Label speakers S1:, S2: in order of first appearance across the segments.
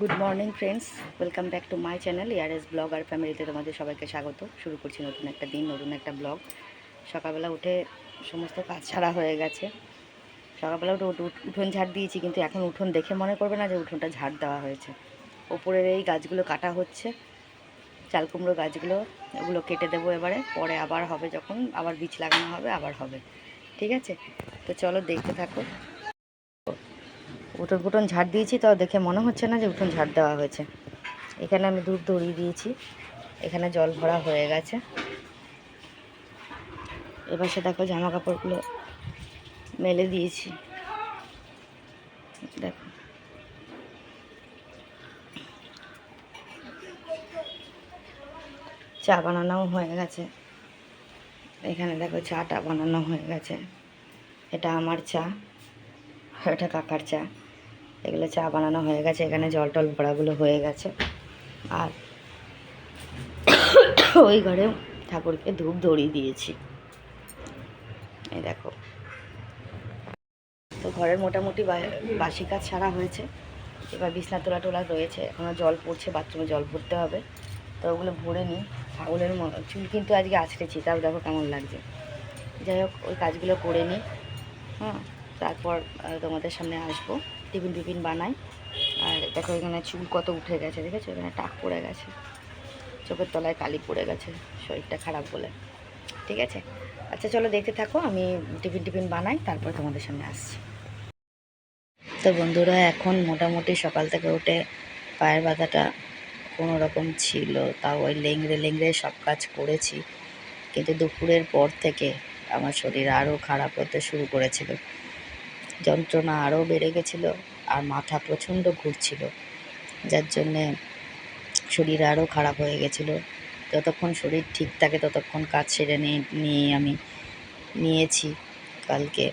S1: Good morning friends welcome back to my channel ইয়ারএস blog আর ফ্যামিলিতে তোমাদের সবাইকে স্বাগত। শুরু করছি নতুন একটা দিন, নতুন একটা ব্লগ সকালবেলা উঠে সমস্ত কাজ ছাড়া হয়ে গেছে। সকালবেলা উঠে উঠ- উঠ- উঠোন ঝাড় দিয়েছি, কিন্তু এখন উঠোন দেখে মনে করবে না যে উঠোনটা ঝাড় দেওয়া হয়েছে। ওপরের এই গাছগুলো কাটা হচ্ছে। চাল কুমড়ো গাছগুলো, ওগুলো কেটে দেবো এবারে। পরে আবার হবে যখন, আবার বীজ লাগানো হবে, আবার হবে। ঠিক আছে? তো চলো দেখতে থাকো। উঠোন ফুটন ঝাড় দিয়েছি, তাও দেখে মনে হচ্ছে না যে উঠোন ঝাড় দেওয়া হয়েছে। এখানে আমি দুধ ধরিয়ে দিয়েছি, এখানে জল ভরা হয়ে গেছে। এবার সে দেখো জামা কাপড়গুলো মেলে দিয়েছি। দেখো। চা বানানোও হয়ে গেছে। এখানে দেখো চাটা বানানো হয়ে গেছে। এটা আমার চা এটা কাকার চা। এগুলো চা বানানো হয়ে গেছে, এখানে জল টল ভরাগুলো হয়ে গেছে। আর ওই ঘরে ঠাকুরকে ধূপ ধরিয়ে দিয়েছি। এই দেখো। তো ঘরের মোটামুটি বাসি কাজ সারা হয়েছে। এবার বিছনা তোলা টোলা রয়েছে এখনও জল পড়ছে, বাথরুমে জল ভরতে হবে। তো ওগুলো ভরে নিই। ছাগলের চুল কিন্তু আজকে আছড়েছি, তাও দেখো কেমন লাগছে। যাই হোক, ওই কাজগুলো করে নিই। হ্যাঁ তারপর তোমাদের সামনে আসব। টিফিন টিফিন বানাই। আর দেখো এখানে চুল কত উঠে গেছে, দেখেছ? এখানে টাক পড়ে গেছে। চোখের তলায় কালি পড়ে গেছে। শরীরটা খারাপ বলে। ঠিক আছে? আচ্ছা চলো দেখতে থাকো। আমি টিফিন টিফিন বানাই, তারপর তোমাদের সামনে আসছি। তো বন্ধুরা, এখন মোটামুটি সকাল থেকে উঠে পায়ের ব্যথাটা কোনো রকম ছিল। তাও ওই লেংড়ে লেংড়ে সব কাজ করেছি। কিন্তু দুপুরের পর থেকে আমার শরীর আরও খারাপ হতে শুরু করেছিল। যন্ত্রণা আরও বেড়ে গেছিল আর মাথা প্রচণ্ড ঘুরছিল, যার জন্যে শরীর আরও খারাপ হয়ে গেছিল। যতক্ষণ শরীর ঠিক থাকে ততক্ষণ কাজ সেরে নিয়ে আমি নিয়েছি কালকে।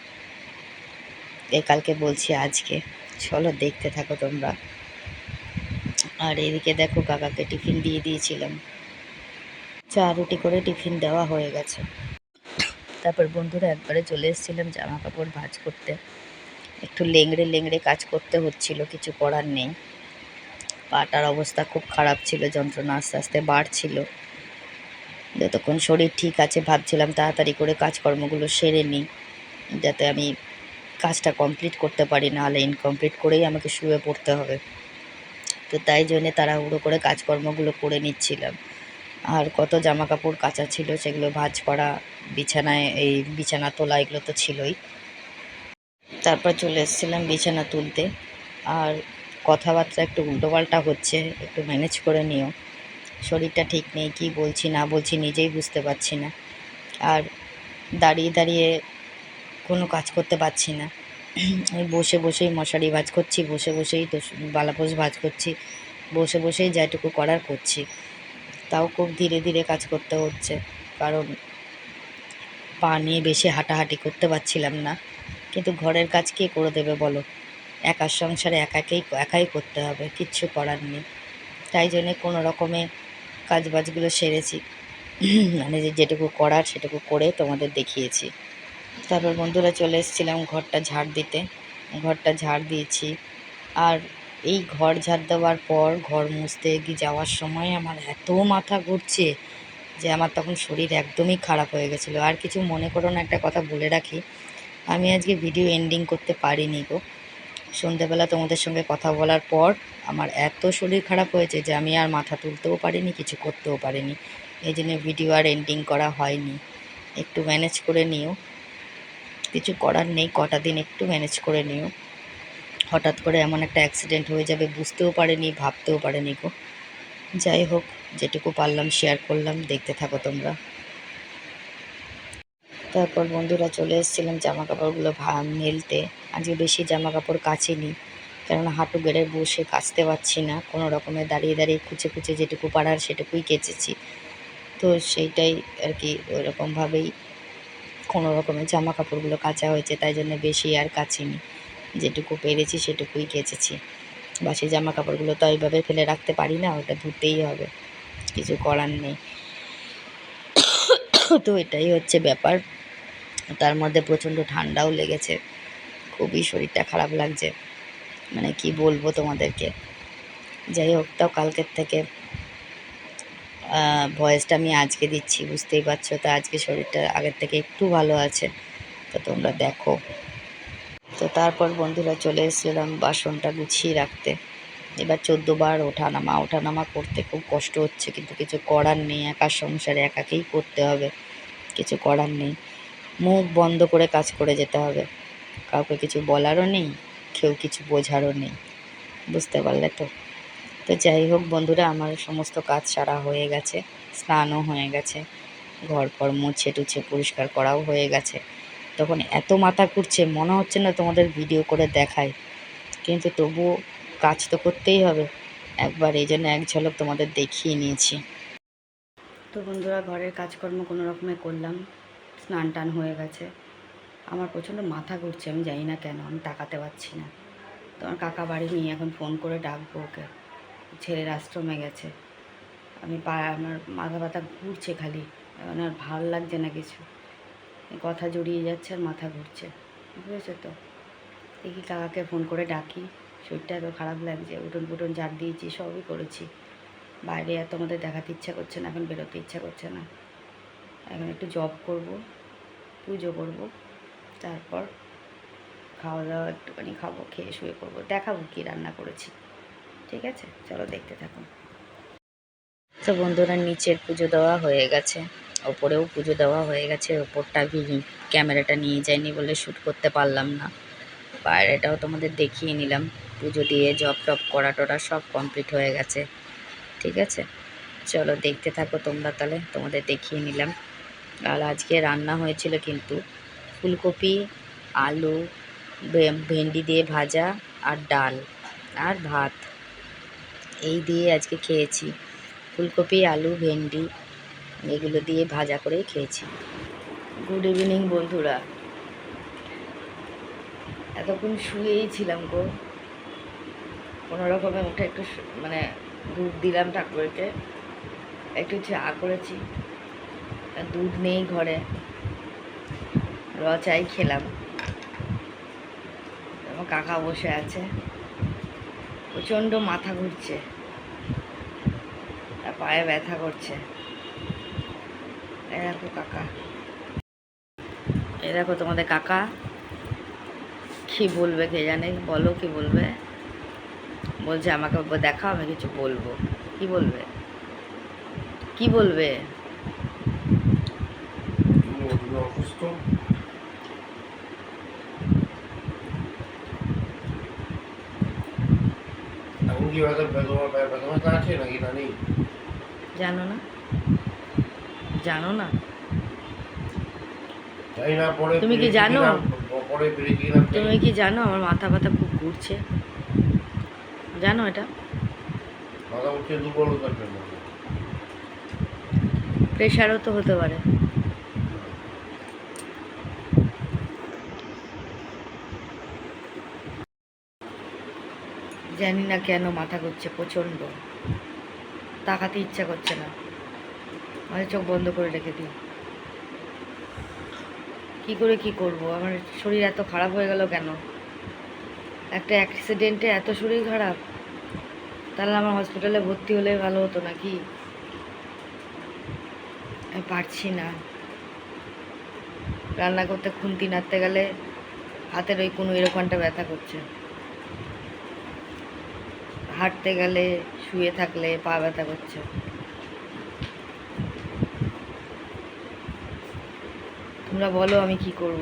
S1: এ কালকে বলছি আজকে। চলো দেখতে থাকো তোমরা। আর এদিকে দেখো কাকাকে টিফিন দিয়ে দিয়েছিলাম। চা রুটি করে টিফিন দেওয়া হয়ে গেছে। তারপর বন্ধুরা একবারে চলে এসেছিলাম জামা কাপড় ভাঁজ করতে। একটু লেংড়ে লেংড়ে কাজ করতে হচ্ছিল, কিছু করার নেই। পাটার অবস্থা খুব খারাপ ছিল, যন্ত্রণা আস্তে আস্তে বাড়ছিল। যতক্ষণ শরীর ঠিক আছে, ভাবছিলাম তাড়াতাড়ি করে কাজকর্মগুলো সেরে নিই, যাতে আমি কাজটা কমপ্লিট করতে পারি, নাহলে ইনকমপ্লিট করেই আমাকে শুয়ে পড়তে হবে। তো তাই জন্যে তাড়াহুড়ো করে কাজকর্মগুলো করে নিচ্ছিলাম। আর কত জামা কাপড় কাচা ছিল, সেগুলো ভাঁজ করা, বিছানায়, এই বিছানা তোলা, এগুলো তো ছিলই। তারপর চলে এসেছিলাম বিছানা তুলতে। আর কথাবার্তা একটু উল্টোপাল্টা হচ্ছে, একটু ম্যানেজ করে নিও। শরীরটা ঠিক নেই, কি বলছি, না বলছি নিজেই বুঝতে পারছি না। আর দাঁড়িয়ে দাঁড়িয়ে কোনো কাজ করতে পারছি না। বসে বসেই মশারি ভাজ করছি, বসে বসেই তো বালাপোষ ভাজ করছি, বসে বসেই যেটুকু করার করছি। তাও খুব ধীরে ধীরে কাজ করতে হচ্ছে, কারণ পা নিয়ে বেশি হাঁটাহাঁটি করতে পারছিলাম না। কিন্তু ঘরের কাজ কে করে দেবে বলো? একার সংসারে একাকেই, একাই করতে হবে, কিচ্ছু করার নেই। তাই জন্যে কোনো রকমে কাজ বাজগুলো সেরেছি। মানে যে যেটুকু করার সেটুকু করে তোমাদের দেখিয়েছি। তারপর বন্ধুরা চলে এসেছিলাম ঘরটা ঝাড় দিতে। ঘরটা ঝাড় দিয়েছি। আর এই ঘর ঝাড় দেওয়ার পর ঘর মুছতে গিয়ে যাওয়ার সময় আমার এত মাথা ঘুরছে যে আমার তখন শরীর একদমই খারাপ হয়ে গেছিল। আর কিছু মনে করো না, একটা কথা বলে রাখি। আমি আজকে ভিডিও এন্ডিং করতে পারিনি গো। সন্ধেবেলা তোমাদের সঙ্গে কথা বলার পর আমার এত শরীর খারাপ হয়েছে যে আমি আর মাথা তুলতেও পারিনি, কিছু করতেও পারিনি। এই জন্য ভিডিও আর এন্ডিং করা হয়নি। একটু ম্যানেজ করে নিও। কিছু করার নেই, কটা দিন একটু ম্যানেজ করে নিও। হঠাৎ করে এমন একটা অ্যাক্সিডেন্ট হয়ে যাবে, বুঝতেও পারেনি, ভাবতেও পারেনি গো। যাই হোক, যেটুকু পারলাম শেয়ার করলাম, দেখতে থাকো তোমরা। তারপর বন্ধুরা চলে এসেছিলাম জামা কাপড়গুলো মেলতে। আজকে বেশি জামা কাপড় কাচিনি, কেননা হাঁটু গেড়ে বসে কাচতে পারছি না। কোনো রকমে দাঁড়িয়ে দাঁড়িয়ে খুঁচে খুঁচে যেটুকু পারার সেটুকুই কেচেছি। তো সেইটাই আর কি ওইরকমভাবেই কোনো রকমের জামা কাপড়গুলো কাচা হয়েছে, তাই জন্য বেশি আর কাচিনি। যেটুকু পেরেছি সেটুকুই কেচেছি। বাসি জামা কাপড়গুলো তো এইভাবে ফেলে রাখতে পারি না, ওটা ধুতেই হবে। কিছু করার নেই। তো এটাই হচ্ছে ব্যাপার। তার মধ্যে প্রচণ্ড ঠান্ডাও লেগেছে। খুবই শরীরটা খারাপ লাগছে। মানে কি বলব তোমাদেরকে? যাই হোক, তাও কালকের থেকে ভয়েসটা আমি আজকে দিচ্ছি, বুঝতেই পারছ? তো আজকে শরীরটা আগের থেকে একটু ভালো আছে। তো তোমরা দেখো। তো তারপর বন্ধুরা চলে এসেছিলাম বাসনটা গুছিয়ে রাখতে। এবার চোদ্দ বার ওঠানামা। ওঠানামা করতে খুব কষ্ট হচ্ছে, কিন্তু কিছু করার নেই। একা সংসারে একাকেই করতে হবে। কিছু করার নেই। মুখ বন্ধ করে কাজ করে যেতে হবে। কাউকে কিছু বলারও নেই, কেউ কিছু বোঝারও নেই। বুঝতে পারলে তো? তো যাই হোক বন্ধুরা, আমার সমস্ত কাজ সারা হয়ে গেছে, স্নানও হয়ে গেছে, ঘর পর মুছে টুছে পরিষ্কার করাও হয়ে গেছে। তখন এত মাথা ঘুরছে, মনে হচ্ছে না তোমাদের ভিডিও করে দেখায় কিন্তু তবুও কাজ তো করতেই হবে। একবার এই জন্য এক ঝলক তোমাদের দেখিয়ে নিয়েছি। তো বন্ধুরা, ঘরের কাজকর্ম কোনো রকমে করলাম। স্নান টান হয়ে গেছে। আমার প্রচণ্ড মাথা ঘুরছে, আমি জানি না কেন, আমি তাকাতে পারছি না। তোমার কাকা বাড়ি নিয়ে এখন ফোন করে ডাকবো ওকে। ছেলের আশ্রমে গেছে। আমি পা, আমার মাথা ব্যথা ঘুরছে খালি, এখন আর ভালো লাগছে না কিছু। কথা জড়িয়ে যাচ্ছে আর মাথা ঘুরছে, বুঝেছ তো? দেখি কাকাকে ফোন করে ডাকি। শরীরটা এত খারাপ লাগছে উঠোন পুটন ঝাড় দিয়েছি, সবই করেছি। বাইরে আর তোমাদের দেখাতে ইচ্ছা করছে না, এখন বেরোতে ইচ্ছা করছে না। এখন একটু জব করব, পুজো করব, তারপর খাওয়া দাওয়া একটুখানি খাব, খেয়ে শুয়ে করব দেখাবো কী রান্না করেছি, ঠিক আছে? চলো দেখতে থাকুন তো বন্ধুরা, নিচের পুজো দেওয়া হয়ে গেছে, ওপরেও পুজো দেওয়া হয়ে গেছে, ওপরটা ক্যামেরাটা নিয়ে যায়নি বলে শ্যুট করতে পারলাম না। বাইরেটাও তোমাদের দেখিয়ে নিলাম, পুজো দিয়ে জব টপ করা টরা সব কমপ্লিট হয়ে গেছে, ঠিক আছে? চলো দেখতে থাকো তোমরা তাহলে, তোমাদের দেখিয়ে নিলাম। আর আজকে রান্না হয়েছিল কিন্তু। ফুলকপি, আলু ভেন্ডি দিয়ে ভাজা আর ডাল আর ভাত। এই দিয়ে আজকে খেয়েছি। ফুলকপি, আলু, ভেন্ডি এগুলো দিয়ে ভাজা করে খেয়েছি। গুড ইভিনিং বন্ধুরা। এতক্ষণ শুয়েই ছিলাম গো। কোনো রকমে উঠে একটু মানে দুধ দিলাম ঠাকুরকে। একটু চা করেছি। দুধ নেই ঘরে। র চাই খেলাম। আমার কাকা বসে আছে। প্রচণ্ড মাথা ঘুরছে। আর পায়ে ব্যথা করছে। দেখো কাকা। এই দেখো তোমাদের কাকা। কী বলবে কে জানে? বলো কি বলবে? বলছে, আমাকে দেখাও, আমি কিছু বলব। কি বলবে? কি বলবে?
S2: অসুস্থ এখন কি ব্যথা বেদনা ব্যথা ব্যথা আছে নাকি না নেই
S1: জানো না জানো না
S2: জানি না পরে
S1: তুমি কি জানো?
S2: পরে
S1: তুমি কি জানো আমার মাথা ব্যথা খুব ঘুরছে জানো এটা
S2: মাথা উঠছে দুর্বলতার জন্য
S1: প্রেশারও তো হতে পারে জানি না কেন মাথা ঘুরছে, প্রচণ্ড। তাকাতে ইচ্ছা করছে না। মানে চোখ বন্ধ করে রেখে দিই। কি করে কি করব? আমার শরীর এত খারাপ হয়ে গেল কেন? একটা অ্যাক্সিডেন্টে এত শরীর খারাপ? তাহলে আমার হসপিটালে ভর্তি হলে ভালো হতো নাকি? পারছি না। রান্না করতে খুন্তি নাড়তে গেলে হাতের ওই কোনো এরকমটা ব্যথা করছে। হাঁটতে গেলে শুয়ে থাকলে পা ব্যথা করছে। তোমরা বলো আমি কি করব।